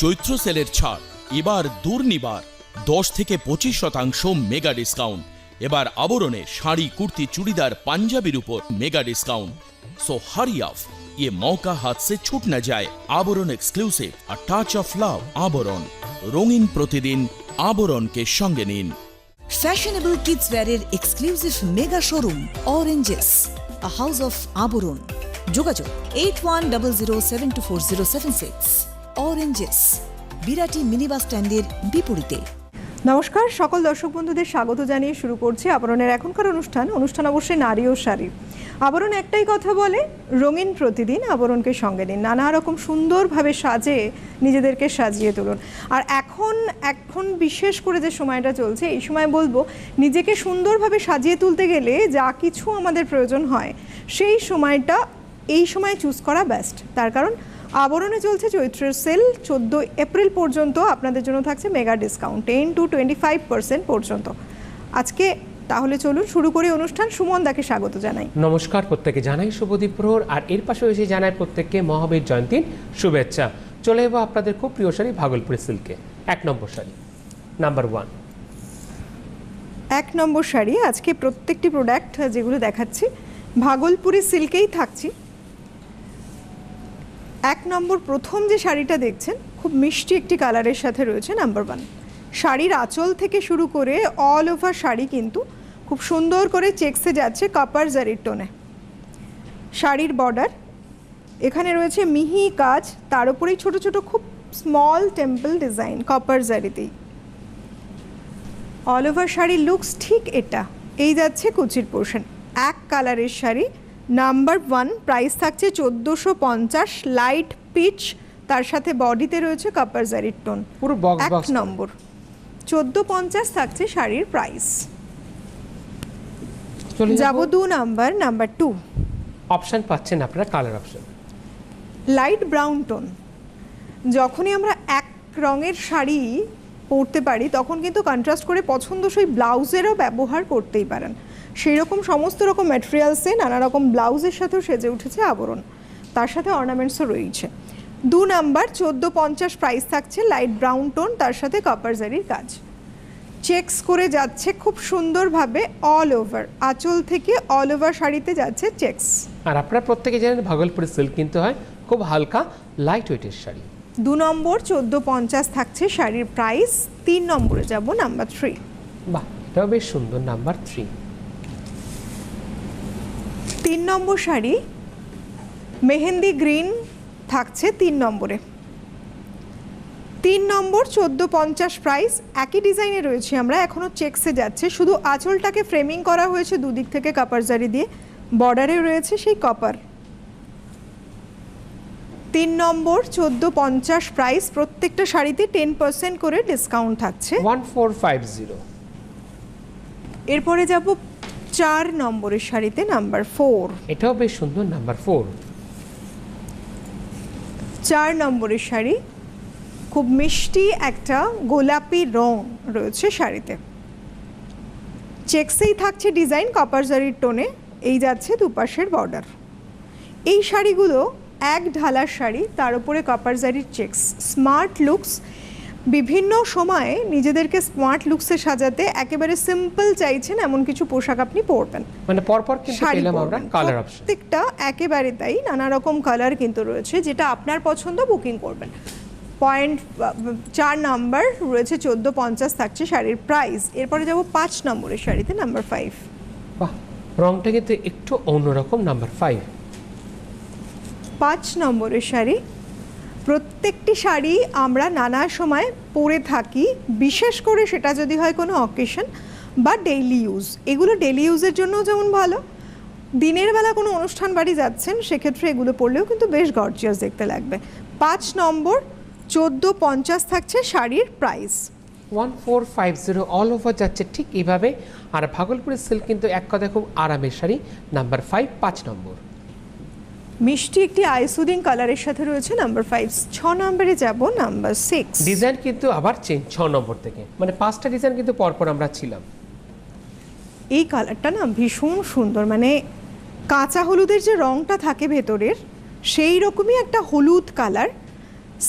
চৈত্র সেলের ছাড়। এবার দুর্নিবার, দশ থেকে পঁচিশ শতাংশ মেগা ডিসকাউন্ট। এবার আবরণে শাড়ি, কুর্তি, চুড়িদার, পাঞ্জাবির উপর mega discount. So hurry up ये মৌকা हाथ से छूट न जाए Abaran exclusive a touch of love রঙিন প্রতিদিন আবরণকে সঙ্গে নিন। Fashionable kids ওয়্যারের exclusive mega showroom Oranges a house of Abaran. যোগাযোগ eight one double zero seven two four zero seven six Oranges Birati mini bus স্ট্যান্ডের বিপরীতে। নমস্কার, সকল দর্শক বন্ধুদের স্বাগত জানিয়ে শুরু করছি আবরণের এখনকার অনুষ্ঠান অনুষ্ঠান অবশ্যই নারী ও শাড়ি। আবরণ একটাই কথা বলে, রঙিন প্রতিদিন আবরণকে সঙ্গে নিন, নানা রকম সুন্দরভাবে সাজে নিজেদেরকে সাজিয়ে তুলুন। আর এখন এখন বিশেষ করে যে সময়টা চলছে, এই সময় বলব, নিজেকে সুন্দরভাবে সাজিয়ে তুলতে গেলে যা কিছু আমাদের প্রয়োজন হয়, সেই সময়টা, এই সময় চুজ করা বেস্ট তার কারণ আবরণে চলছে চৈত্রের সেল। চোদ্দ এপ্রিল পর্যন্ত আপনাদের জন্য থাকছে mega discount ten to twenty five percent পর্যন্ত। আজকে তাহলে চলুন শুরু করি অনুষ্ঠান। সুমন দাকে স্বাগত জানাই। নমস্কার প্রত্যেকে জানাই শুভদীপ প্রহর আর এর পাশে এসে জানাই প্রত্যেককে মহাবীর জয়ন্তীর শুভেচ্ছা। চলে যাব আপনাদের খুব প্রিয় শাড়ি ভাগলপুরের সিল্কে এক নম্বর শাড়ি নাম্বার ওয়ান। এক নম্বর শাড়ি আজকে প্রত্যেকটি প্রোডাক্ট যেগুলো দেখাচ্ছি ভাগলপুরি সিল্কেই থাকছি। এক নম্বর প্রথম যে শাড়িটা দেখছেন, খুব মিষ্টি একটি কালারের সাথে রয়েছে নাম্বার ওয়ান। শাড়ির আঁচল থেকে শুরু করে অল ওভার শাড়ি কিন্তু খুব সুন্দর করে চেক্সে যাচ্ছে কাপার জারির টোনে। শাড়ির বর্ডার এখানে রয়েছে মিহি কাজ, তার উপরেই ছোট ছোট খুব স্মল টেম্পল ডিজাইন কপার জারিতেই। অল ওভার শাড়ির লুকস ঠিক এটা, এই যাচ্ছে কুচির পোর্শন এক কালারের শাড়ি নাম্বার ওয়ান প্রাইস থাকছে চোদ্দোশো পঞ্চাশ লাইট পিচ তার সাথে বডিতে রয়েছে কাপার জারির টোন পুরো এক নম্বর চোদ্দ পঞ্চাশ থাকছে শাড়ির প্রাইস যাব। যাব দু নাম্বার নাম্বার টু অপশান পাচ্ছেন আপনারা colour option light brown tone যখনই আমরা এক রঙের শাড়ি পরতে পারি তখন কিন্তু কন্ট্রাস্ট করে পছন্দসই ব্লাউজেরও ব্যবহার করতেই পারেন। সেই রকম সমস্ত রকম ম্যাটেরিয়ালসে নানা রকম ব্লাউজের সাথেও সেজে উঠেছে আবরণ। তার সাথে অর্নামেন্টসও রয়েছে। দু নাম্বার চোদ্দ পঞ্চাশ প্রাইস থাকছে লাইট ব্রাউন টোন তার সাথে কপার জারির কাজ। চেকস করে যাচ্ছে খুব সুন্দরভাবে অল ওভার আঁচল থেকে অল ওভার শাড়িতে যাচ্ছে চেকস আর আপনারা প্রত্যেকে জানেন ভাগলপুরের সিল্ক কিনতে হয় খুব হালকা লাইট ওয়েটের শাড়ি। দু নম্বর চোদ্দ পঞ্চাশ থাকছে শাড়ির প্রাইস তিন নম্বরে যাব নাম্বার থ্রি বাহ এটাও বেশ সুন্দর নাম্বার থ্রি তিন নম্বর শাড়ি মেহেন্দি গ্রিন থাকছে তিন নম্বরে। তিন নম্বর চোদ্দ পঞ্চাশ প্রাইস একই ডিজাইনে রয়েছে আমরা এখনও চেকসে যাচ্ছে। শুধু আঁচলটাকে ফ্রেমিং করা হয়েছে দুদিক থেকে কাপার জারি দিয়ে বর্ডারে রয়েছে সেই কপার। তিন নম্বর চোদ্দ পঞ্চাশ প্রাইস প্রত্যেকটা শাড়িতে টেন পার্সেন্ট করে ডিসকাউন্ট থাকছে। One four five zero. এরপরে যাব চার নম্বরের শাড়িতে নাম্বার ফোর। এটাও বেশ সুন্দর নাম্বার ফোর। চার নম্বরের শাড়ি খুব মিষ্টি একটা গোলাপি রং রয়েছে শাড়িতে চেক্সেই থাকছে ডিজাইন কপার জারির টোনে এই যাচ্ছে দুপাশের বর্ডার। এই শাড়িগুলো এক ঢালার শাড়ি তার উপরে কপার জারির চেক্স। স্মার্ট লুকস বিভিন্ন সময়ে নিজেদেরকে স্মার্ট লুকসে সাজাতে একেবারে সিম্পল চাইছেন এমন কিছু পোশাক আপনি পরবেন। মানে পরপর কিন্তু পেলাম আমরা কালার অপশন প্রত্যেকটা একেবারে তাই নানা রকম কালার কিন্তু রয়েছে যেটা আপনার পছন্দ বুকিং করবেন। পয়েন্ট চার নাম্বার রয়েছে চোদ্দ পঞ্চাশ থাকছে শাড়ির প্রাইস এরপরে যাব পাঁচ নম্বরের শাড়িতে নাম্বার ফাইভ বাহ রংটা কিন্তু একটু অন্যরকম নাম্বার ফাইভ পাঁচ নম্বরের শাড়ি প্রত্যেকটি শাড়ি আমরা নানা সময় পরে থাকি, বিশেষ করে সেটা যদি হয় কোনো অকেশন বা ডেইলি ইউজ এগুলো ডেইলি ইউজের জন্যও যেমন ভালো, দিনের বেলা কোনো অনুষ্ঠান বাড়ি যাচ্ছেন, সেক্ষেত্রে এগুলো পরলেও কিন্তু বেশ গর্জিয়াস দেখতে লাগবে। পাঁচ নম্বর, চোদ্দ পঞ্চাশ থাকছে শাড়ির price one four five zero all over যাচ্ছে ঠিক এইভাবে আর ভাগলপুরের সিল্ক কিন্তু এক কথায় খুব আরামের শাড়ি নাম্বার ফাইভ পাঁচ নম্বর। মিষ্টি একটি আইসুদিং কালারের সাথে রয়েছে নাম্বার ফাইভ ছ নম্বরে যাব নাম্বার সিক্স ডিজাইন কিন্তু আবার চেঞ্জ ছ নম্বর থেকে। মানে পাঁচটা ডিজাইন কিন্তু পরপর আমরা ছিলাম। এই কালারটা না ভীষণ সুন্দর মানে কাঁচা হলুদের যে রংটা থাকে ভেতরের সেই রকমই একটা হলুদ কালার।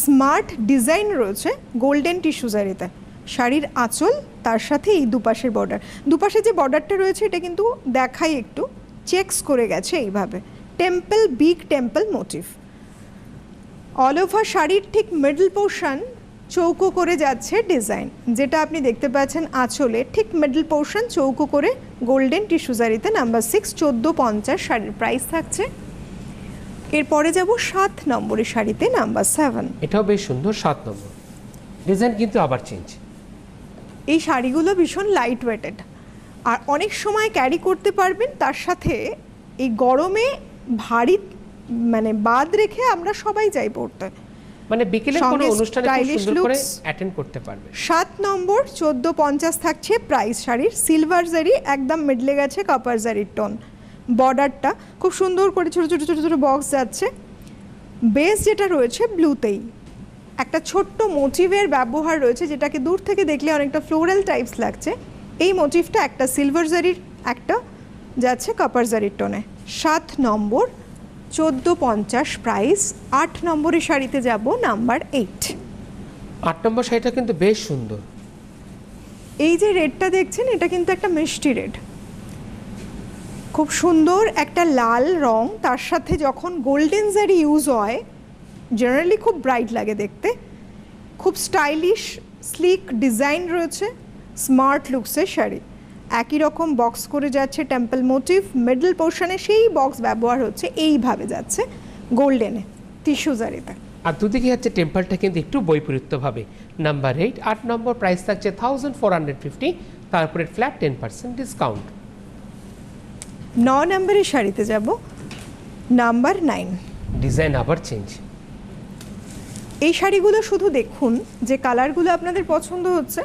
স্মার্ট ডিজাইন রয়েছে গোল্ডেন টিস্যু জারিতে। শাড়ির আঁচল তার সাথে এই দুপাশের বর্ডার দুপাশে যে বর্ডারটা রয়েছে এটা কিন্তু দেখাই একটু। চেকস করে গেছে এইভাবে। Temple big temple motif all over শাড়ির ঠিক মিডল পোর্শন চৌকো করে যাচ্ছে ডিজাইন যেটা আপনি দেখতে পাচ্ছেন আঁচলে ঠিক মিডল পোর্শন চৌকো করে গোল্ডেন টিস্যু জারিতে নাম্বার সিক্স চোদ্দ পঞ্চাশ শাড়ির প্রাইস থাকছে। এরপরে যাব সাত নম্বরের শাড়িতে নাম্বার সেভেন এটাও বেশ সুন্দর সাত নম্বর। ডিজাইন কিন্তু আবার চেঞ্জ এই শাড়িগুলো ভীষণ লাইট ওয়েটেড আর অনেক সময় ক্যারি করতে পারবেন তার সাথে এই গরমে ভারী মানে বাদ রেখে আমরা সবাই যাই পড়তে। মানে বিকেলে কোনো অনুষ্ঠানে খুব সুন্দর করে অ্যাটেন্ড করতে পারবে। সাত নম্বর চোদ্দ পঞ্চাশ থাকছে প্রাইস শাড়ির। সিলভার জারি একদম মিডলে গেছে কপার জারির টোন বর্ডারটা খুব সুন্দর করে ছোট ছোট ছোট ছোট বক্স যাচ্ছে। বেস যেটা রয়েছে ব্লুতেই একটা ছোট্ট মোটিভের ব্যবহার রয়েছে যেটাকে দূর থেকে দেখলে অনেকটা ফ্লোরাল টাইপস লাগছে। এই মোটিভটা একটা সিলভার জারির একটা যাচ্ছে কপার জারির টোনে সাত নম্বর চোদ্দ পঞ্চাশ প্রাইস আট নম্বরের শাড়িতে যাব নাম্বার এইট আট নম্বর শাড়িটা কিন্তু বেশ সুন্দর। এই যে রেডটা দেখছেন এটা কিন্তু একটা মিষ্টি রেড। খুব সুন্দর একটা লাল রং তার সাথে যখন গোল্ডেন জারি ইউজ হয় জেনারেলি খুব ব্রাইট লাগে দেখতে। খুব স্টাইলিশ স্লিক ডিজাইন রয়েছে স্মার্ট লুকসের শাড়ি। একই রকম বক্স করে যাচ্ছে টেম্পল মোটিভ মিডল পোর্শনে সেই বক্স ব্যবহার হচ্ছে এইভাবে যাচ্ছে গোল্ডেনে টিস্যু জারিতে। আর দুদিকে হচ্ছে টেম্পলটা কিন্তু একটু বৈপরীত্যভাবে। নাম্বার এইট আট নম্বর প্রাইস থাকছে থাউজেন্ড ফোর হান্ড্রেড ফিফটি তারপরে ফ্ল্যাট টেন পার্সেন্ট ডিসকাউন্ট ন নম্বরের শাড়িতে যাব নাম্বার নাইন ডিজাইন আবার চেঞ্জ এই শাড়িগুলো শুধু দেখুন যে কালারগুলো আপনাদের পছন্দ হচ্ছে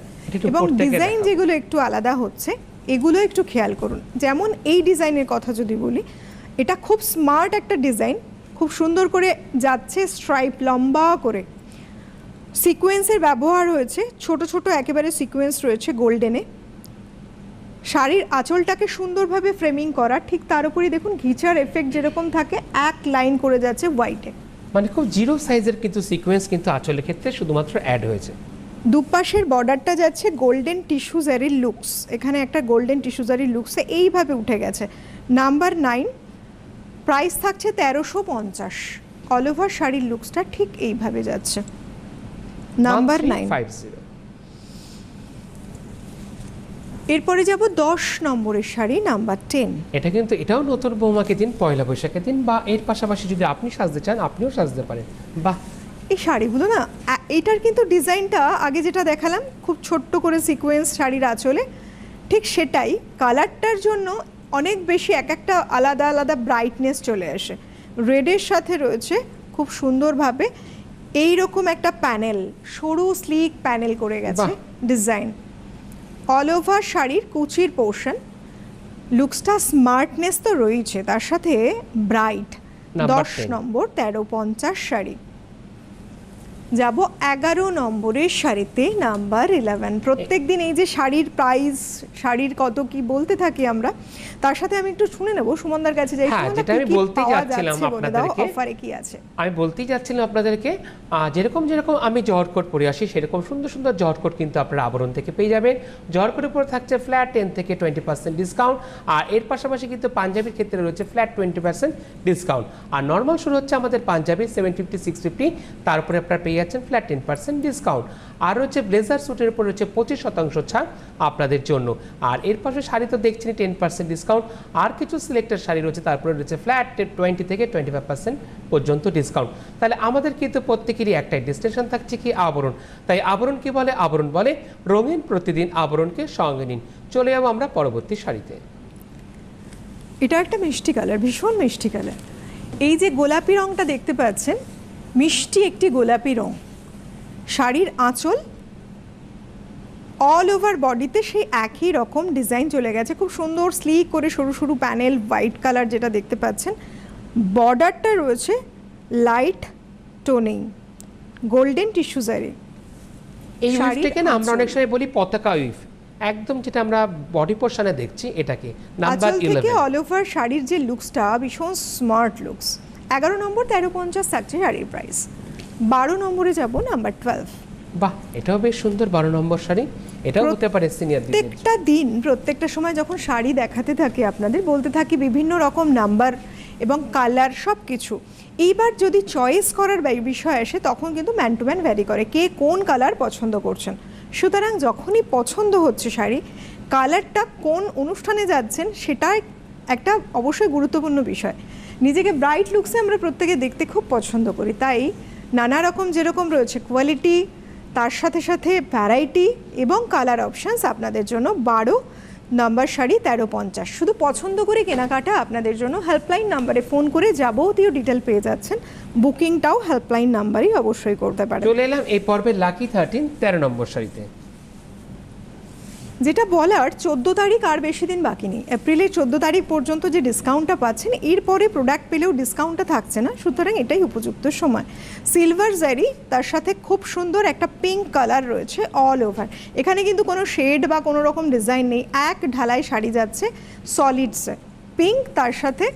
এবং ডিজাইন যেগুলো একটু আলাদা হচ্ছে এগুলো একটু খেয়াল করুন। যেমন এই ডিজাইনের কথা যদি বলি, এটা খুব স্মার্ট একটা ডিজাইন, খুব সুন্দর করে যাচ্ছে স্ট্রাইপ লম্বা করে। সিকোয়েন্সের ব্যবহার হয়েছে, ছোট ছোট একেবারে সিকোয়েন্স রয়েছে গোল্ডেনে শাড়ির আঁচলটাকে সুন্দরভাবে ফ্রেমিং করা, ঠিক তার উপরেই দেখুন ঘিচার এফেক্ট যেরকম থাকে, এক লাইন করে যাচ্ছে হোয়াইটে মানে খুব জিরো সাইজের কিন্তু সিকোয়েন্স কিন্তু আঁচলের ক্ষেত্রে শুধুমাত্র অ্যাড হয়েছে। দুপাশের বর্ডারটা যাচ্ছে গোল্ডেন টিস্যু জারির লুকস এখানে একটা গোল্ডেন টিস্যু জারির লুকসে এইভাবে উঠে গেছে। নাম্বার নাইন প্রাইস থাকছে তেরোশো পঞ্চাশ। অল ওভার শাড়ির লুকসটা ঠিক এইভাবে যাচ্ছে। নাম্বার নাইন এরপরে যাব দশ নম্বরের শাড়ি নাম্বার টেন এটা কিন্তু এটাও নতুন বৌমাকে দিন পয়লা বৈশাখের দিন বা এর পাশাপাশি যদি আপনি সাজতে চান আপনিও সাজতে পারেন। বাহ! এই শাড়িগুলো না এইটার কিন্তু ডিজাইনটা আগে যেটা দেখালাম খুব ছোট্ট করে সিকোয়েন্স শাড়ির আঁচলে ঠিক সেটাই। কালারটার জন্য অনেক বেশি এক একটা আলাদা আলাদা ব্রাইটনেস চলে আসে। রেডের সাথে রয়েছে খুব সুন্দরভাবে এই রকম একটা প্যানেল সরু স্লিক প্যানেল করে গেছে ডিজাইন অল ওভার শাড়ির কুচির পোর্শন লুকসটা স্মার্টনেস তো রয়েছে তার সাথে ব্রাইট দশ নম্বর তেরো পঞ্চাশ শাড়ি। যাব এগারো নম্বরের শাড়িতে নাম্বার ইলেভেন প্রত্যেক দিন এই যে শাড়ির প্রাইস শাড়ির কত কি বলতে থাকি আমরা তার সাথে আমি একটু শুনে নেব সুমনদার কাছে যাই। হ্যাঁ, যেটা আমি কি বলতেই যাচ্ছিলাম আপনাদেরকে। অফারে কি আছে? আমি বলতেই যাচ্ছিলাম আপনাদেরকে যেরকম যেরকম আমি জহর কোট পরে আসি সেরকম সুন্দর সুন্দর জহর কোট কিন্তু আপনারা আবরণ থেকে পেয়ে যাবেন। জহর কোটের উপর থাকছে ফ্ল্যাট টেন থেকে টোয়েন্টি পার্সেন্ট ডিসকাউন্ট আর এর পাশাপাশি কিন্তু পাঞ্জাবির ক্ষেত্রে রয়েছে ফ্ল্যাট টোয়েন্টি পার্সেন্ট ডিসকাউন্ট আর নর্মাল শুরু হচ্ছে আমাদের Punjabi seven fifty six fifty তারপরে আপনারা পেয়ে যাচ্ছেন ফ্ল্যাট টেন পার্সেন্ট ডিসকাউন্ট আর হচ্ছে ব্লেজার স্যুটের উপর রয়েছে পঁচিশ শতাংশ ছাড় আপনাদের জন্য। আর এর পাশে শাড়ি তো দেখছেন টেন পার্সেন্ট ডিসকাউন্ট আর কিছু সিলেক্টেড শাড়ি রয়েছে, তারপরে রয়েছে ফ্ল্যাট টোয়েন্টি থেকে টোয়েন্টি ফাইভ পার্সেন্ট পর্যন্ত ডিসকাউন্ট তাহলে আমাদের কিন্তু প্রত্যেকেরই একটাই ডেস্টিনেশন থাকছে কি আবরণ। তাই আবরণ কি বলে? আবরণ বলে রঙিন প্রতিদিন আবরণকে সঙ্গে নিন। চলে যাব আমরা পরবর্তী শাড়িতে। এটা একটা মিষ্টি কালার ভীষণ মিষ্টি কালার এই যে গোলাপি রংটা দেখতে পাচ্ছেন মিষ্টি একটি গোলাপি রং। শাড়ির আঁচল অল ওভার বডিতে সেই একই রকম ডিজাইন চলে গেছে। খুব সুন্দর স্লিক করে সরু সরু প্যানেল হোয়াইট কালার যেটা দেখতে পাচ্ছেন। বর্ডারটা রয়েছে লাইট টোনিং গোল্ডেন টিস্যু জারি এই শাড়ির উইফটাকে না আমরা অনেক সময় বলি পতাকা উইফ একদম যেটা আমরা বডি পোর্শনে দেখছি এটাকে নাম্বার আঁচল থেকে ইলেভেন অল ওভার শাড়ির যে লুকসটা ভীষণ স্মার্ট লুকস এগারো নম্বর তেরো পঞ্চাশ থাকছে শাড়ির প্রাইস বারো নম্বরে যাব নাম্বার টুয়েলভ বাহ এটাও বেশ সুন্দর বারো নম্বর শাড়ি। এটাও হতে পারে সিনিয়র প্রত্যেকটা দিন প্রত্যেকটা সময় যখন শাড়ি দেখাতে থাকি আপনাদের বলতে থাকি বিভিন্ন রকম নাম্বার এবং কালার সব কিছু এইবার যদি চয়েস করার বিষয় আসে তখন কিন্তু ম্যান টু ম্যান ভ্যারি করে কে কোন কালার পছন্দ করছেন। সুতরাং যখনই পছন্দ হচ্ছে শাড়ি কালারটা কোন অনুষ্ঠানে যাচ্ছেন সেটা একটা অবশ্যই গুরুত্বপূর্ণ বিষয়। নিজেকে ব্রাইট লুকসে আমরা প্রত্যেকে দেখতে খুব পছন্দ করি। তাই নানা রকম যেরকম রয়েছে কোয়ালিটি তার সাথে সাথে ভ্যারাইটি এবং কালার অপশানস আপনাদের জন্য বারো নাম্বার শাড়ি তেরো, পঞ্চাশ। শুধু পছন্দ করে কেনাকাটা আপনাদের জন্য হেল্পলাইন নাম্বারে ফোন করে যাবতীয় ডিটেল পেয়ে যাচ্ছেন। বুকিংটাও হেল্পলাইন নাম্বারই অবশ্যই করতে পারেন। চলে এলাম এই পর্বের লাকি থার্টিন তেরো নম্বর শাড়িতে। যেটা বলার চোদ্দ তারিখ আর বেশি দিন বাকি নেই। এপ্রিলের চোদ্দ তারিখ পর্যন্ত যে ডিসকাউন্টটা পাচ্ছেন এরপরে প্রোডাক্ট পেলেও ডিসকাউন্টটা থাকছে না সুতরাং এটাই উপযুক্ত সময়। সিলভার জারি তার সাথে খুব সুন্দর একটা পিঙ্ক কালার রয়েছে অল ওভার এখানে কিন্তু কোনো শেড বা কোনো রকম ডিজাইন নেই এক ঢালাই শাড়ি যাচ্ছে সলিডসে পিঙ্ক তার সাথে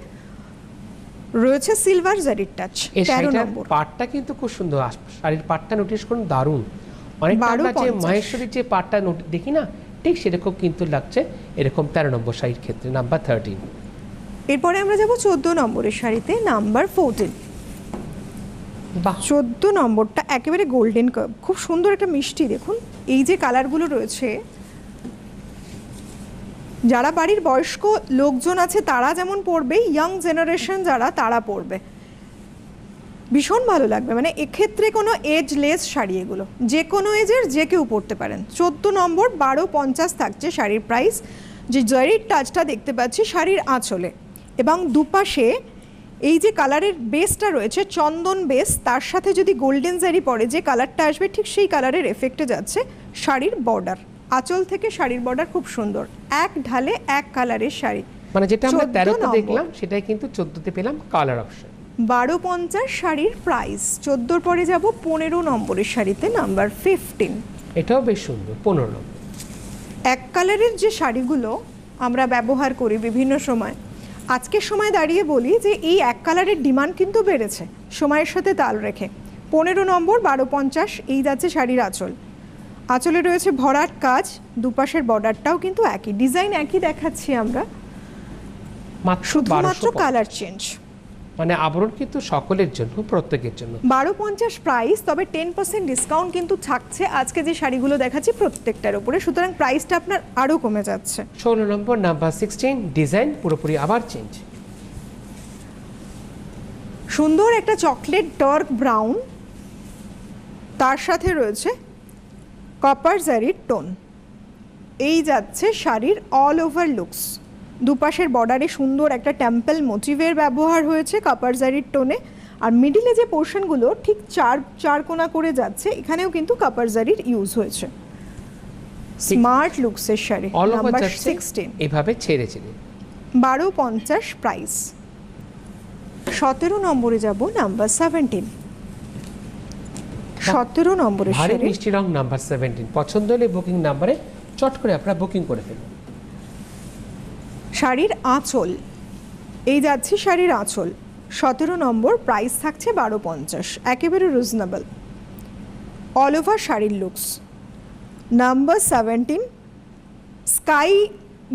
রয়েছে সিলভার জারির টাচ তেরো নম্বর। পাটটা কিন্তু খুব সুন্দর শাড়ির পাটটা নোটিশ করুন দারুণ। অনেকটা বারো যে। মাহেশ্বরীর যে পাটটা দেখি না? ঠিক সেরকম কিন্তু লাগছে এরকম তেরো নম্বর শাড়ির ক্ষেত্রে নাম্বার থার্টিন এরপরে আমরা যাব চোদ্দ নম্বরের শাড়িতে নাম্বার ফোরটিন বাহ। চোদ্দ নম্বরটা একেবারে গোল্ডেন কাপ খুব সুন্দর একটা মিষ্টি দেখুন। এই যে কালারগুলো রয়েছে যারা বাড়ির বয়স্ক লোকজন আছে তারা যেমন পড়বে ইয়াং জেনারেশন যারা তারা পড়বে ভীষণ ভালো লাগবে। মানে এক্ষেত্রে কোনো এজ লেস শাড়ি এগুলো। যে কোনো এজের যে কেউ পড়তে পারেন। চোদ্দ নম্বর বারো পঞ্চাশ থাকছে শাড়ির প্রাইস যে জরির টাচটা দেখতে পাচ্ছি শাড়ির আঁচলে। এবং দুপাশে এই যে কালারের বেসটা রয়েছে চন্দন বেস তার সাথে যদি গোল্ডেন জারি পরে যে কালারটা আসবে ঠিক সেই কালারের এফেক্টে যাচ্ছে শাড়ির বর্ডার আঁচল থেকে শাড়ির বর্ডার খুব সুন্দর। এক ঢালে এক কালারের শাড়ি। মানে যেটা আমরা তেরোতে দেখলাম সেটাই কিন্তু চোদ্দতে পেলাম কালার অপশন বারো পঞ্চাশ শাড়ির প্রাইস চোদ্দোর পরে যাব পনেরো নম্বরের শাড়িতে নাম্বার ফিফটিন এটাও বেশ সুন্দর পনেরো নম্বর। এক কালারের যে শাড়িগুলো আমরা ব্যবহার করি বিভিন্ন সময় আজকের সময় দাঁড়িয়ে বলি যে এই এক কালারের ডিমান্ড কিন্তু বেড়েছে সময়ের সাথে তাল রেখে। পনেরো নম্বর বারো পঞ্চাশ এই যাচ্ছে শাড়ির আঁচল। আঁচলে রয়েছে ভরাট কাজ দুপাশের বর্ডারটাও কিন্তু একই ডিজাইন একই দেখাচ্ছি আমরা। মাত্র শুধুমাত্র কালার চেঞ্জ মানে আবরণ কিন্তু সকলের জন্য প্রত্যেকের জন্য। বারো পঞ্চাশ প্রাইস তবে টেন পার্সেন্ট ডিসকাউন্ট কিন্তু থাকছে। আজকে যে শাড়িগুলো দেখাচ্ছি প্রত্যেকটার উপরে সুতরাং প্রাইসটা আপনার আরও কমে যাচ্ছে। ষোলো নম্বর নাম্বার সিক্সটিন ডিজাইন পুরোপুরি আবার চেঞ্জ সুন্দর একটা চকলেট ডার্ক ব্রাউন তার সাথে রয়েছে কপার জারির টোন এই যাচ্ছে শাড়ির অল ওভার লুকস দুপাশের বর্ডারে সুন্দর একটা টেম্পল মোটিভের ব্যবহার হয়েছে কপার জারির টোনে আর মিডিলে যে পোর্শনগুলো ঠিক চার চার কোনা করে যাচ্ছে এখানেও কিন্তু কপার জারির ইউজ হয়েছে। স্মার্ট লুকসের শাড়ি নাম্বার সিক্সটিন এভাবে ছেড়ে ছেড়ে। বারো পঞ্চাশ প্রাইস সতেরো নম্বরে যাব নাম্বার সেভেন্টিন সতেরো নম্বরে ভারী মিষ্টি রং নাম্বার সেভেন্টিন পছন্দ হলে বুকিং নাম্বারে চট করে আপনারা বুকিং করে ফেলুন। শাড়ির আঁচল। এই যাচ্ছে শাড়ির আঁচল। সতেরো নম্বর প্রাইস থাকছে বারো পঞ্চাশ। একেবারে রিজনেবল অল ওভার শাড়ির looks number seventeen sky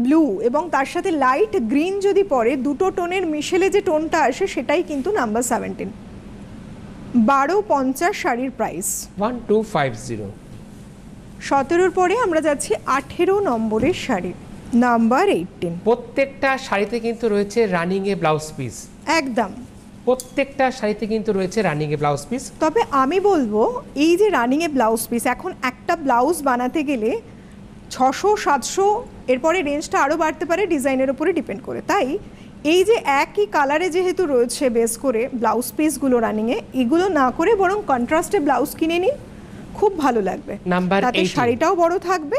blue এবং তার সাথে লাইট গ্রিন যদি পরে দুটো টোনের মিশেলে যে টোনটা আসে সেটাই কিন্তু নাম্বার সেভেন্টিন বারো পঞ্চাশ শাড়ির price one two five zero সতেরোর পরে আমরা যাচ্ছি আঠেরো নম্বরের শাড়ি নাম্বার এইটিন প্রত্যেকটা শাড়িতে কিন্তু রয়েছে রানিং এ ব্লাউজ পিস একদম। প্রত্যেকটা শাড়িতে কিন্তু রয়েছে রানিং এ ব্লাউজ পিস তবে আমি বলব এই যে রানিংয়ে ব্লাউজ পিস এখন একটা ব্লাউজ বানাতে গেলে ছশো সাতশো এরপরে রেঞ্জটা আরও বাড়তে পারে ডিজাইনের উপরে ডিপেন্ড করে। তাই এই যে একই কালারে যেহেতু রয়েছে বেস করে ব্লাউজ পিসগুলো রানিংয়ে এগুলো না করে বরং কন্ট্রাস্টে ব্লাউজ কিনে নিন খুব ভালো লাগবে। তাতে 18 শাড়িটাও বড় থাকবে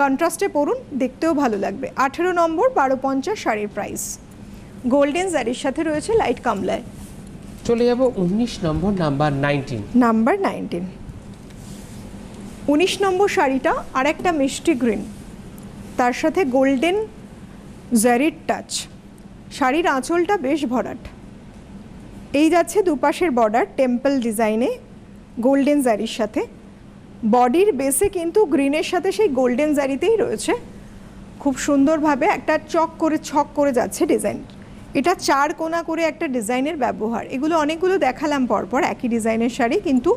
কন্ট্রাস্টে পড়ুন দেখতেও ভালো লাগবে। আঠেরো নম্বর বারো পঞ্চাশ শাড়ির প্রাইস গোল্ডেন জারির সাথে রয়েছে লাইট কামলায়। চলে যাব উনিশ নম্বর নাম্বার নাইনটিন নাম্বার নাইনটিন উনিশ নম্বর শাড়িটা আর একটা মিষ্টি গ্রিন তার সাথে গোল্ডেন জারির টাচ শাড়ির আঁচলটা বেশ ভরাট। এই যাচ্ছে দুপাশের বর্ডার টেম্পল ডিজাইনে গোল্ডেন জারির সাথে। বডির বেসে কিন্তু গ্রিনের সাথে সেই গোল্ডেন জারিতেই রয়েছে। খুব সুন্দরভাবে একটা চক করে ছক করে যাচ্ছে ডিজাইন এটা চার কোনা করে একটা ডিজাইনের ব্যবহার। এগুলো অনেকগুলো দেখালাম পরপর একই ডিজাইনের শাড়ি কিন্তু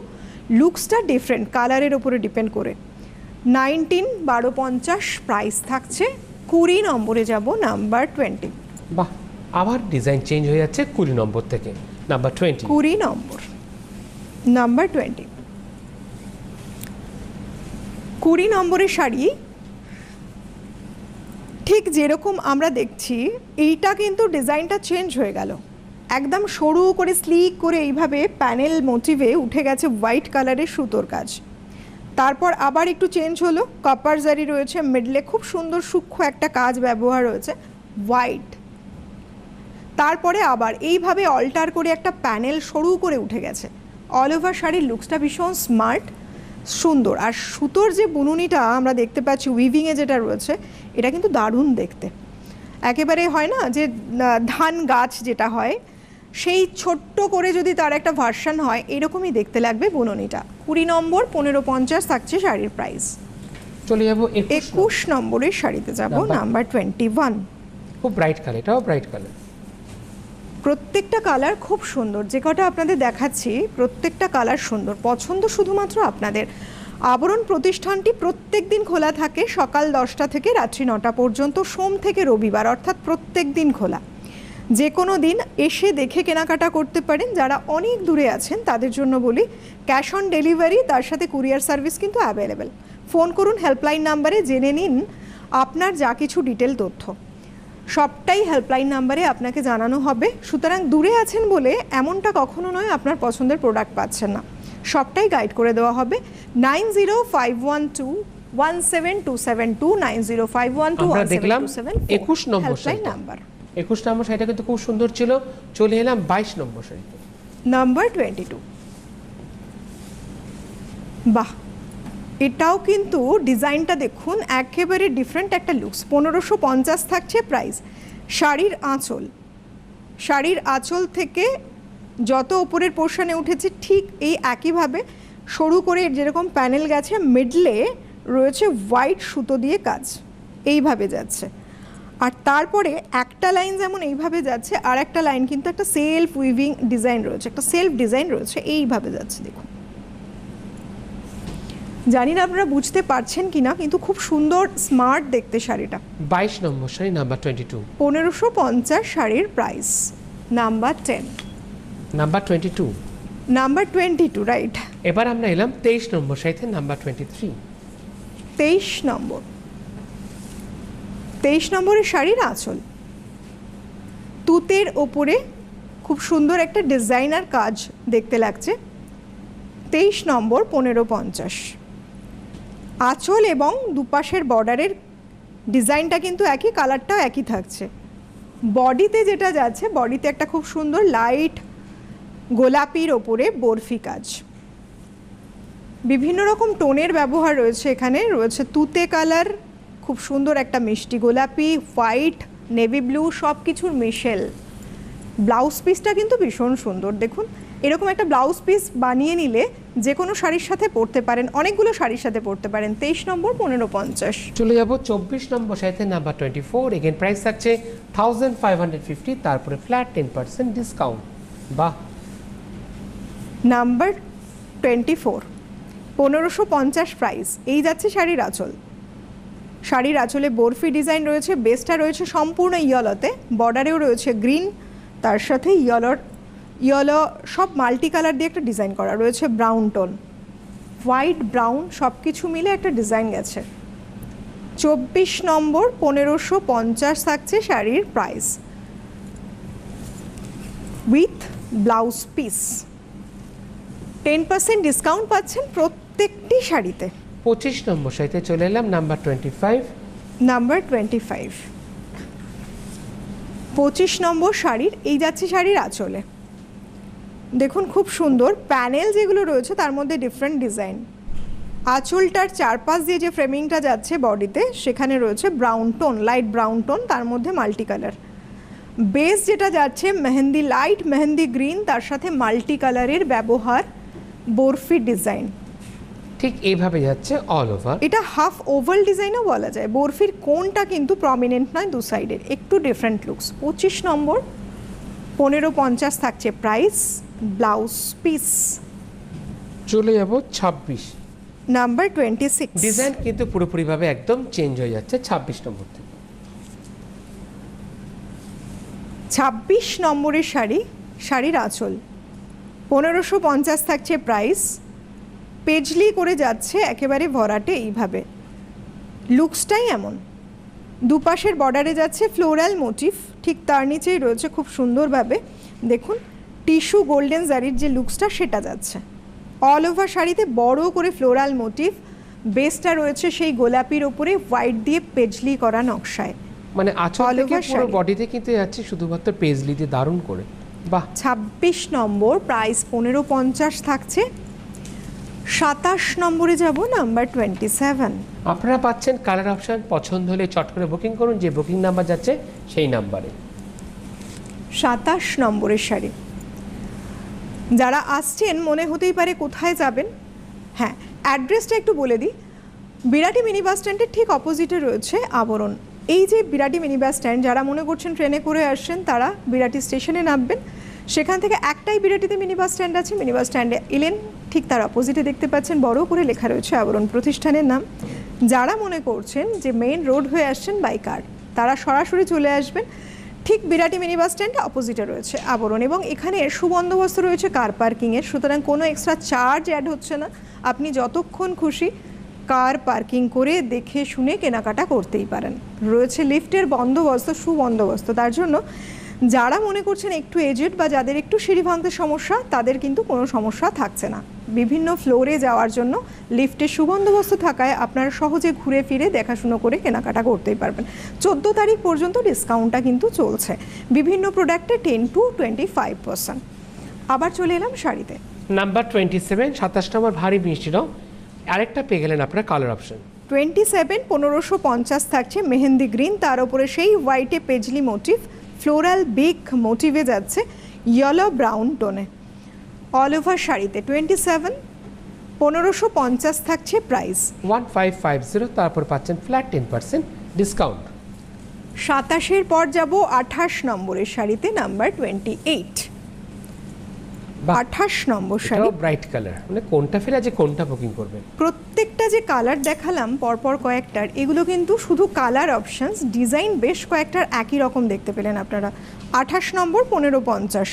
লুকসটা ডিফারেন্ট কালারের ওপরে ডিপেন্ড করে। নাইনটিন বারো পঞ্চাশ প্রাইস থাকছে। কুড়ি নম্বরে যাব নাম্বার টোয়েন্টি বাহ আবার ডিজাইন চেঞ্জ হয়ে যাচ্ছে কুড়ি নম্বর থেকে নাম্বার টোয়েন্টি কুড়ি নম্বর নাম্বার টোয়েন্টি কুড়ি নম্বরের শাড়ি, ঠিক যেরকম আমরা দেখছি, এইটা কিন্তু ডিজাইনটা চেঞ্জ হয়ে গেল। একদম সরু করে স্লিক করে এইভাবে প্যানেল মোটিভে উঠে গেছে হোয়াইট কালারের সুতোর কাজ। তারপর আবার একটু চেঞ্জ হলো কপার জারি রয়েছে মিডলে খুব সুন্দর সূক্ষ্ম একটা কাজ ব্যবহার রয়েছে হোয়াইট তারপরে আবার এইভাবে অল্টার করে একটা প্যানেল সরু করে উঠে গেছে। অল ওভার শাড়ির লুকসটা ভীষণ স্মার্ট সুন্দর। আর সুতোর যে বুনুনিটা আমরা দেখতে পাচ্ছি উইভিংয়ে যেটা রয়েছে এটা কিন্তু দারুণ দেখতে। একেবারে হয় না যে ধান গাছ যেটা হয় সেই ছোট্ট করে যদি তার একটা ভার্সন হয় এরকমই দেখতে লাগবে বুননিটা। কুড়ি নম্বর পনেরো পঞ্চাশ থাকছে শাড়ির প্রাইস চলে যাব একুশ নম্বরের শাড়িতে যাব নাম্বার? নাম্বার টোয়েন্টি ওয়ান খুব ব্রাইট কালার এটাও ব্রাইট কালার প্রত্যেকটা কালার খুব সুন্দর। যে কটা আপনাদের দেখাচ্ছি, প্রত্যেকটা কালার সুন্দর। পছন্দ শুধুমাত্র আপনাদের। আবরণ প্রতিষ্ঠানটি প্রত্যেক দিন খোলা থাকে, সকাল দশটা থেকে রাত্রি নটা পর্যন্ত, সোম থেকে রবিবার, অর্থাৎ প্রত্যেক দিন খোলা। যে কোনো দিন এসে দেখে কেনাকাটা করতে পারেন। যারা অনেক দূরে আছেন, তাদের জন্য বলি, ক্যাশ অন ডেলিভারি, তার সাথে কুরিয়ার সার্ভিস কিন্তু অ্যাভেলেবেল। ফোন করুন, হেল্পলাইন নাম্বারে জেনে নিন আপনার যা কিছু ডিটেল তথ্য। সবটাই হেল্পলাইন নাম্বারে আপনাকে জানানো হবে। সুতরাং দূরে আছেন বলে এমনটা কখনো নয় আপনার পছন্দের প্রোডাক্ট পাচ্ছেন না। সবটাই গাইড করে দেওয়া হবে। Nine zero five one two one seven two seven two nine zero five one two আমরা দেখলাম সেভেন 21 নম্বর নাম্বার একুশ নম্বর শাড়িটা কিন্তু খুব সুন্দর ছিল। চলে এলাম বাইশ নম্বর শাড়িতে নাম্বার টোয়েন্টি টু বাহ! এটাও কিন্তু ডিজাইনটা দেখুন একেবারে ডিফারেন্ট একটা লুকস পনেরোশো পঞ্চাশ থাকছে প্রাইস শাড়ির আঁচল। শাড়ির আঁচল থেকে যত ওপরের পোর্শনে উঠেছে ঠিক এই একইভাবে সরু করে যেরকম প্যানেল গেছে, মিডলে রয়েছে হোয়াইট সুতো দিয়ে কাজ। এইভাবে যাচ্ছে। আর তারপরে একটা লাইন যেমন এইভাবে যাচ্ছে আর একটা লাইন কিন্তু একটা সেলফ উইভিং ডিজাইন রয়েছে, একটা সেলফ ডিজাইন রয়েছে, এইভাবে যাচ্ছে, দেখুন। জানি না আপনারা বুঝতে পারছেন কি না কিন্তু খুব সুন্দর স্মার্ট দেখতে শাড়িটা। বাইশ নম্বর শাড়ি নাম্বার টোয়েন্টি টু পনেরোশো পঞ্চাশ শাড়ির price number ten number twenty two number twenty two right এবার আমরা এলাম তেইশ নম্বর শাড়িতে নাম্বার টোয়েন্টি থ্রি তেইশ নম্বর। তেইশ নম্বরের শাড়ির আঁচল। তুতের ওপরে খুব সুন্দর একটা ডিজাইনার কাজ দেখতে লাগছে। তেইশ নম্বর পনেরো পঞ্চাশ। আঁচল এবং দুপাশের বর্ডারের ডিজাইনটা কিন্তু একই, কালারটাও একই থাকছে। বডিতে যেটা যাচ্ছে, বডিতে একটা খুব সুন্দর লাইট গোলাপির ওপরে বরফি কাজ। বিভিন্ন রকম টোনের ব্যবহার রয়েছে এখানে, রয়েছে তুতে কালার, খুব সুন্দর একটা মিষ্টি গোলাপি, হোয়াইট, নেভি ব্লু সব কিছুর মিশেল। ব্লাউজ পিসটা কিন্তু ভীষণ সুন্দর, দেখুন। এরকম একটা ব্লাউজ পিস বানিয়ে নিলে যে কোনো শাড়ির সাথে পরতে পারেন অনেকগুলো শাড়ির সাথে পরতে পারেন। তেইশ নম্বর পনেরো পঞ্চাশ। চলে যাব চব্বিশ নম্বর শাড়িতে number twenty four again price থাকছে থাউজেন্ড ফাইভ হান্ড্রেড ফিফটি তারপরে ফ্ল্যাট টেন পার্সেন্ট ডিসকাউন্ট বাহ! নাম্বার টোয়েন্টি ফোর পনেরোশো পঞ্চাশ প্রাইস এই যাচ্ছে শাড়ির আঁচল। শাড়ির আঁচলে বরফি ডিজাইন রয়েছে বেসটা রয়েছে সম্পূর্ণ ইয়লোতে বর্ডারেও রয়েছে গ্রিন তার সাথে ইয়লোর ইয়লো সব মাল্টি কালার দিয়ে একটা ডিজাইন করা রয়েছে ব্রাউন টোন। হোয়াইট ব্রাউন সব কিছু মিলে একটা ডিজাইন গেছে। চব্বিশ নম্বর পনেরোশো পঞ্চাশ থাকছে শাড়ির price with blouse piece ten percent discount পাচ্ছেন প্রত্যেকটি শাড়িতে। পঁচিশ নম্বর শাড়িতে চলে এলাম number twenty five number twenty five পঁচিশ নম্বর শাড়ির এই যাচ্ছে শাড়ির আঁচলে। দেখুন খুব সুন্দর। প্যানেল যেগুলো রয়েছে তার মধ্যে ডিফারেন্ট ডিজাইন আঁচলটার চারপাশ দিয়ে যে ফ্রেমিংটা যাচ্ছে বডিতে সেখানে রয়েছে brown tone light brown tone তার মধ্যে মাল্টি কালার বেস যেটা যাচ্ছে মেহেন্দি লাইট মেহেন্দি গ্রিন তার সাথে মাল্টি কালারের ব্যবহার বরফি ডিজাইন ঠিক এইভাবে যাচ্ছে অল ওভার এটা হাফ ওভাল ডিজাইনও বলা যায়। বরফির কোনটা কিন্তু প্রমিনেন্ট নয় দু সাইডের একটু ডিফারেন্ট লুকস পঁচিশ নম্বর পনেরো পঞ্চাশ থাকছে প্রাইস ব্লাউজ পিস। চলে যাব ছাব্বিশ। নাম্বার টোয়েন্টি সিক্স ডিজাইন কিন্তু পুরোপুরিভাবে একদম চেঞ্জ হয়ে যাচ্ছে ছাব্বিশ নম্বর থেকে। ছাব্বিশ নম্বরের শাড়ি শাড়ির আঁচল। পনেরোশো পঞ্চাশ থাকছে প্রাইস পেজলি করে যাচ্ছে একেবারে ভরাটে এইভাবে। লুকসটাই এমন। দুপাশের বর্ডারে যাচ্ছে ফ্লোরাল মোটিভ ঠিক তার নিচেই রয়েছে খুব সুন্দরভাবে। দেখুন টিস্যু গোল্ডেন জারির যে লুকসটা সেটা যাচ্ছে। অল ওভার শাড়িতে বড় করে ফ্লোরাল মোটিভ বেসটা রয়েছে সেই গোলাপির ওপরে হোয়াইট দিয়ে পেজলি করা নকশায়। মানে আঁচল থেকে পুরো বডিতে কিন্তু যাচ্ছে শুধুমাত্র পেজলি দিয়ে দারুণ করে। বাহ। ছাব্বিশ নম্বর প্রাইস পনেরো পঞ্চাশ থাকছে। সাতাশ নম্বরে যাব নাম্বার টোয়েন্টি সেভেন আপনারা পাচ্ছেন কালার অপশন পছন্দ হলে চট করে বুকিং করুন যে বুকিং নাম্বার যাচ্ছে সেই নাম্বারে সাতাশ নম্বরের শাড়ি। যারা আসছেন, মনে হতেই পারে কোথায় যাবেন। হ্যাঁ অ্যাড্রেসটা একটু বলে দিই। বিরাটি মিনি বাস স্ট্যান্ডের ঠিক অপোজিটে রয়েছে আবরণ। এই যে বিরাটি মিনি বাস স্ট্যান্ড, যারা মনে করছেন ট্রেনে করে আসছেন, তারা বিরাটি স্টেশনে নামবেন। সেখান থেকে একটাই বিরাটিতে মিনি বাস স্ট্যান্ড আছে। মিনি বাস স্ট্যান্ডে এলেন, ঠিক তার অপোজিটে দেখতে পাচ্ছেন, বড় করে লেখা রয়েছে আবরণ প্রতিষ্ঠানের নাম। যারা মনে করছেন যে মেইন রোড হয়ে আসছেন বাই কার তারা সরাসরি চলে আসবেন। ঠিক বিরাটি মিনি বাস স্ট্যান্ড অপোজিটে রয়েছে আবরণ এবং এখানে সুবন্দোবস্ত রয়েছে কার পার্কিংয়ের সুতরাং কোনো এক্সট্রা চার্জ অ্যাড হচ্ছে না। আপনি যতক্ষণ খুশি কার পার্কিং করে দেখে শুনে কেনাকাটা করতেই পারেন। রয়েছে লিফটের বন্দোবস্ত, সুবন্দোবস্ত। তার জন্য যারা মনে করছেন একটু এজেড বা যাদের একটু সিঁড়ি ভাঙতে সমস্যা তাদের কিন্তু কোনো সমস্যা থাকছে না। বিভিন্ন ফ্লোরে যাওয়ার জন্য লিফটের সুবন্দোবস্ত থাকায় আপনারা সহজে ঘুরে ফিরে দেখাশুনো করে কেনাকাটা করতেই পারবেন। চোদ্দ তারিখ পর্যন্ত ডিসকাউন্টটা কিন্তু চলছে। বিভিন্ন প্রোডাক্টে ten to twenty five percent আবার চলে এলাম শাড়িতে। নাম্বার টোয়েন্টি সেভেন সাতাশ নম্বর ভারী মিষ্টিটাও আরেকটা পেয়ে গেলেন আপনার কালার অপশন টোয়েন্টি সেভেন পনেরোশো পঞ্চাশ থাকছে মেহেন্দি গ্রিন তার উপরে সেই হোয়াইটে পেজলি মোটিভ ফ্লোরাল বেক মোটিভে যাচ্ছে ইয়েলো ব্রাউন টোনে। অল ওভার শাড়িতে টোয়েন্টি সেভেন পনেরোশো পঞ্চাশ থাকছে price one five five zero তারপর পাচ্ছেন ফ্ল্যাট টেন পার্সেন্ট ডিসকাউন্ট সাতাশের পর যাব আঠাশ নম্বরের শাড়িতে নাম্বার টোয়েন্টি এইট। আঠাশ নম্বর শাড়ি। এটাও ব্রাইট কালার মানে কোনটা ফেলে যে কোনটা বুকিং করবেন প্রত্যেকটা যে কালার দেখালাম পরপর কয়েকটার এগুলো কিন্তু শুধু কালার অপশনস ডিজাইন বেশ কয়েকটার একই রকম দেখতে পেলেন আপনারা। আঠাশ নম্বর পনেরো পঞ্চাশ।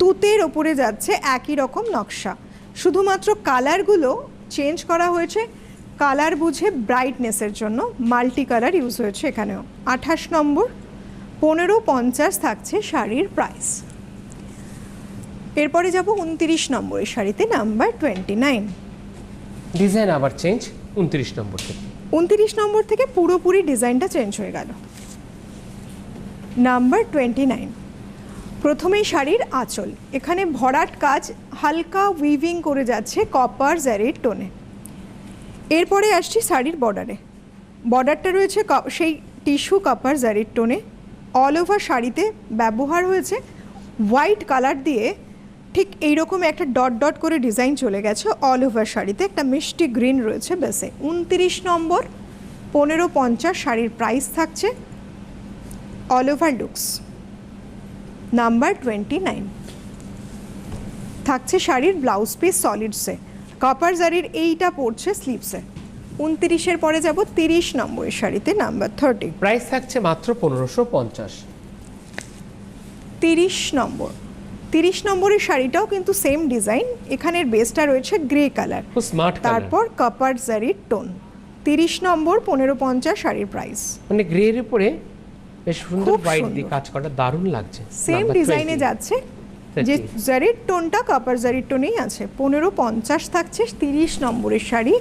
তুতের ওপরে যাচ্ছে একই রকম নকশা। শুধুমাত্র কালারগুলো চেঞ্জ করা হয়েছে কালার বুঝে ব্রাইটনেসের জন্য মাল্টি কালার ইউজ হয়েছে এখানেও। আঠাশ নম্বর পনেরো পঞ্চাশ থাকছে শাড়ির প্রাইস এরপরে যাব উনতিরিশ নম্বরের শাড়িতে নাম্বার টোয়েন্টি নাইন ডিজাইন আবার চেঞ্জ উনত্রিশ নম্বর থেকে। উনতিরিশ নম্বর থেকে পুরোপুরি ডিজাইনটা চেঞ্জ হয়ে গেল। নাম্বার টোয়েন্টি নাইন প্রথমেই শাড়ির আঁচল। এখানে ভরাট কাজ হালকা উইভিং করে যাচ্ছে কপার জ্যারির টোনে এরপরে আসছি শাড়ির বর্ডারে বর্ডারটা রয়েছে সেই টিস্যু কাপার জ্যারির টোনে অল ওভার শাড়িতে ব্যবহার হয়েছে হোয়াইট কালার দিয়ে ঠিক এইরকম একটা ডট ডট করে ডিজাইন চলে গেছে অল ওভার শাড়িতে। একটা মিষ্টি গ্রিন রয়েছে বেসে উনতিরিশ নম্বর পনেরো পঞ্চাশ শাড়ির প্রাইস থাকছে all over looks number twenty nine থাকছে শাড়ির ব্লাউজ পিস সলিডসে কপার জারির এইটা পড়ছে স্লিপসে উনতিরিশের পরে যাব তিরিশ নম্বরের শাড়িতে নাম্বার থার্টি প্রাইস থাকছে মাত্র পনেরোশো পঞ্চাশ। তিরিশ নম্বর। তিরিশ নম্বরের শাড়িটাও কিন্তু সেম ডিজাইন এখানের বেসটা রয়েছে গ্রে কালার স্মার্ট তারপর কাপার জারির টোন তিরিশ নম্বর পনেরো পঞ্চাশ শাড়ির প্রাইস মানে গ্রের উপরে বেশ সুন্দর হোয়াইট দিয়ে কাজ করা দারুণ লাগছে। সেম ডিজাইনে যাচ্ছে যে জারির টোনটা কাপার জারির টোনেই আছে। পনেরো পঞ্চাশ থাকছে তিরিশ নম্বরের শাড়ি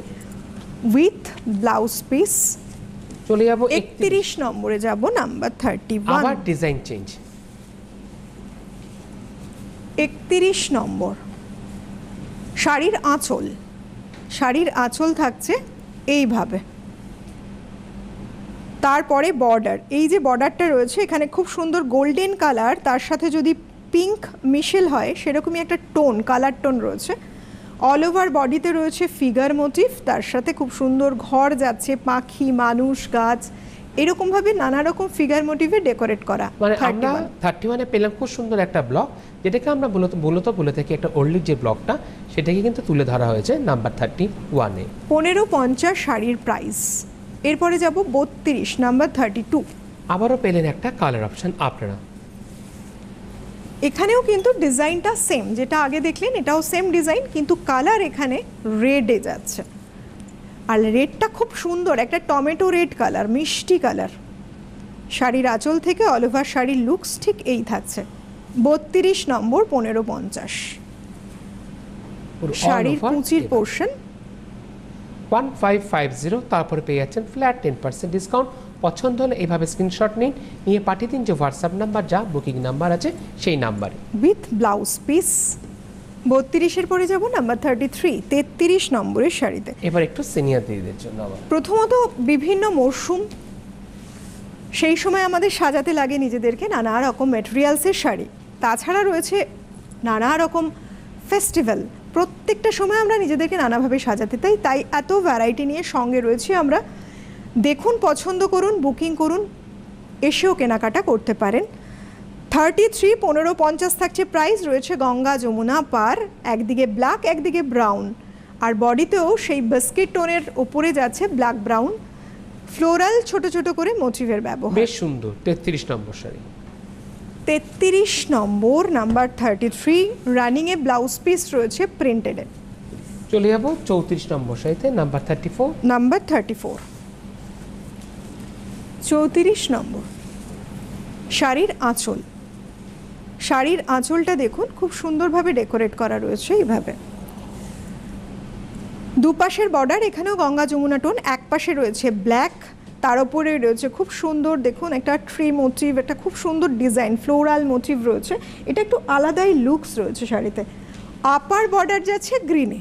উইথ ব্লাউজ পিস চলে যাব একত্রিশ। নম্বরে যাব নাম্বার থার্টি আবার ডিজাইন চেঞ্জ একত্রিশ নম্বর। শাড়ির আঁচল। শাড়ির আঁচল থাকছে এইভাবে। তারপরে বর্ডার এই যে বর্ডারটা রয়েছে, এখানে খুব সুন্দর গোল্ডেন কালার তার সাথে যদি পিঙ্ক মিশেল হয়, সেরকমই একটা টোন কালার টোন রয়েছে। অল ওভার বডিতে রয়েছে ফিগার মোটিভ তার সাথে খুব সুন্দর ঘর যাচ্ছে, পাখি, মানুষ, গাছ। এরকমভাবে নানা রকম ফিগার মোটিভে ডেকোরেট করা মানে 31 আমরা থার্টি ওয়ানে পেলাম খুব সুন্দর একটা ব্লক যেটাকে আমরা মূলত মূলত বলে থাকি একটা ওল্ডের যে ব্লকটা সেটাকে কিন্তু তুলে ধরা হয়েছে নাম্বার থার্টি ওয়ানে পনেরো পঞ্চাশ শাড়ির প্রাইস এরপরে যাব বত্রিশ নাম্বার থার্টি টু আবারও পেলেন একটা কালার অপশন আপনারা। এখানেও কিন্তু ডিজাইনটা সেম যেটা আগে দেখলেন এটাও সেম ডিজাইন কিন্তু কালার এখানে রেডে যাচ্ছে। আর রেডটা খুব সুন্দর একটা টমেটো রেড কালার মিষ্টি কালার। শাড়ির আঁচল থেকে অল ওভার শাড়ির লুকস ঠিক এই থাকছে। বত্রিশ নম্বর পনেরো পঞ্চাশ। শাড়ির কুচির portion one five five zero তারপরে পেয়ে যাচ্ছেন ফ্ল্যাট টেন পার্সেন্ট ডিসকাউন্ট পছন্দ হলে এইভাবে স্ক্রিনশট নিন। নিয়ে পাঠিয়ে দিন যে হোয়াটসঅ্যাপ নাম্বার যা বুকিং নাম্বার আছে সেই নাম্বারে উইথ ব্লাউজ পিস বত্রিশের পরে যাব নাম্বার থার্টি থ্রি তেত্রিশ নম্বরের শাড়িতে এবার একটু সিনিয়র দিদিদের জন্য প্রথমত বিভিন্ন মরশুম সেই সময় আমাদের সাজাতে লাগে নিজেদেরকে নানা রকম মেটেরিয়ালসের শাড়ি। তাছাড়া রয়েছে নানা রকম ফেস্টিভ্যাল প্রত্যেকটা সময় আমরা নিজেদেরকে নানাভাবে সাজাতে তাই তাই এত ভ্যারাইটি নিয়ে সঙ্গে রয়েছি আমরা। দেখুন পছন্দ করুন বুকিং করুন এসেও কেনাকাটা করতে পারেন। থার্টি থ্রি পনেরো পঞ্চাশ থাকছে প্রাইস রয়েছে গঙ্গা যমুনা পার একদিকে ব্ল্যাক একদিকে ব্রাউন আর বডিতেও সেই বিস্কিট টোনের ওপরে যাচ্ছে ব্ল্যাক ব্রাউন ফ্লোরাল ছোট ছোট করে মোটিভের ব্যবহার। বেশ সুন্দর তেত্রিশ নম্বর শাড়ি। তেত্রিশ নম্বর নাম্বার থার্টি থ্রি রানিংয়ে ব্লাউজ পিস রয়েছে প্রিন্টেডে চলে যাব চৌত্রিশ নম্বর শাড়িতে number thirty four number thirty four চৌত্রিশ নম্বর। শাড়ির আঁচল। শাড়ির আঁচলটা দেখুন খুব সুন্দরভাবে ডেকোরেট করা রয়েছে এইভাবে। দুপাশের বর্ডার এখানেও গঙ্গা যমুনা টোন এক পাশে রয়েছে ব্ল্যাক তার উপরে রয়েছে খুব সুন্দর দেখুন একটা ট্রি মোটিভ একটা খুব সুন্দর ডিজাইন ফ্লোরাল মোটিভ রয়েছে। এটা একটু আলাদাই লুকস রয়েছে শাড়িতে। আপার বর্ডার যাচ্ছে গ্রিনে।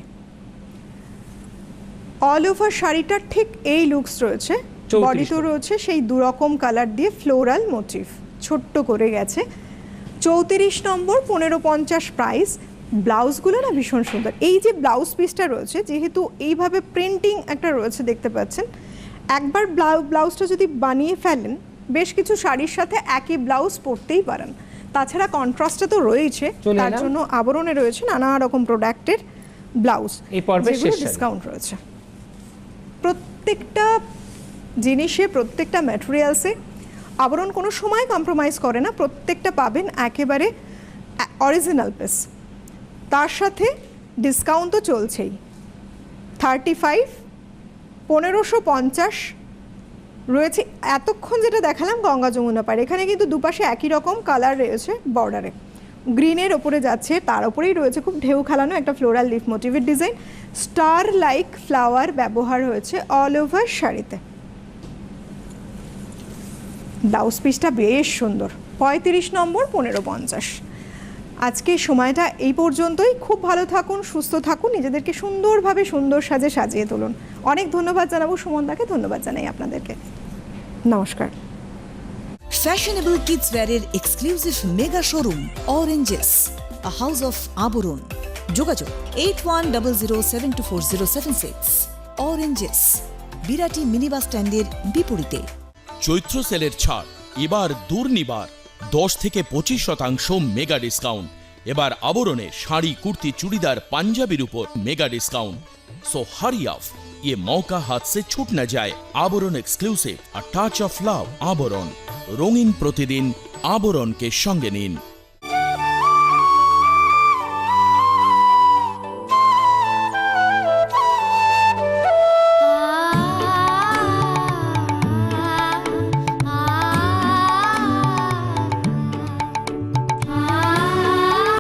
অল ওভার শাড়িটার ঠিক এই লুকস রয়েছে। 34 বডিতেও রয়েছে সেই দুরকম কালার দিয়ে ফ্লোরাল মোটিভ। ছোট্ট করে গেছে। চৌত্রিশ নম্বর পনেরো পঞ্চাশ প্রাইস ব্লাউজগুলো না ভীষণ সুন্দর। এই যে ব্লাউজ পিসটা রয়েছে যেহেতু এইভাবে প্রিন্টিং একটা রয়েছে দেখতে পাচ্ছেন একবার ব্লাউ ব্লাউজটা যদি বানিয়ে ফেলেন বেশ কিছু শাড়ির সাথে একই ব্লাউজ পরতেই পারেন। তাছাড়া কন্ট্রাস্টটা তো রয়েছে তার জন্য আবরণে রয়েছে নানা রকম প্রোডাক্টের ব্লাউজ শেষ ডিসকাউন্ট রয়েছে। প্রত্যেকটা জিনিসে প্রত্যেকটা ম্যাটেরিয়ালসে আবরণ কোনো সময় কম্প্রোমাইজ করে না। প্রত্যেকটা পাবেন একেবারে অরিজিনাল পিস তার সাথে ডিসকাউন্ট তো চলছেই। থার্টি ফাইভ পনেরোশো পঞ্চাশ। রয়েছে, এতক্ষণ যেটা দেখালাম গঙ্গা যমুনা পাড়ে। এখানে কিন্তু দুপাশে একই রকম কালার রয়েছে বর্ডারে গ্রিনের ওপরে যাচ্ছে, তার ওপরেই রয়েছে খুব ঢেউ খেলানো একটা ফ্লোরাল লিফ মোটিভের ডিজাইন স্টার লাইক ফ্লাওয়ার ব্যবহার হয়েছে অল ওভার শাড়িতে। ব্লাউজ পিসটা বেশ সুন্দর। পঁয়ত্রিশ নম্বর, পনেরো পঞ্চাশ। আজকে সময়টা এই পর্যন্তই। খুব ভালো থাকুন, সুস্থ থাকুন, নিজেদেরকে সুন্দরভাবে সুন্দর সাজে সাজিয়ে তুলুন। অনেক ধন্যবাদ জানাব সুমনদাকে, ধন্যবাদ জানাই আপনাদেরকে। নমস্কার। Fashionable kids ওয়্যারের exclusive mega showroom Oranges a house of Abaran যোগাযোগ eight one double zero seven two four zero seven six Oranges Birati minibus স্ট্যান্ডের বিপরীতে। চৈত্র সেলের ছাড়। এবার দুর্নিবার, দশ থেকে পঁচিশ শতাংশ মেগা ডিসকাউন্ট। এবার আবরণে শাড়ি, কুর্তি, চুড়িদার, পাঞ্জাবির উপর mega discount. So hurry up ইয়ে মৌকা हाथ से छूट न जाए Abaran exclusive a touch of love রঙিন প্রতিদিন আবরণকে সঙ্গে নিন।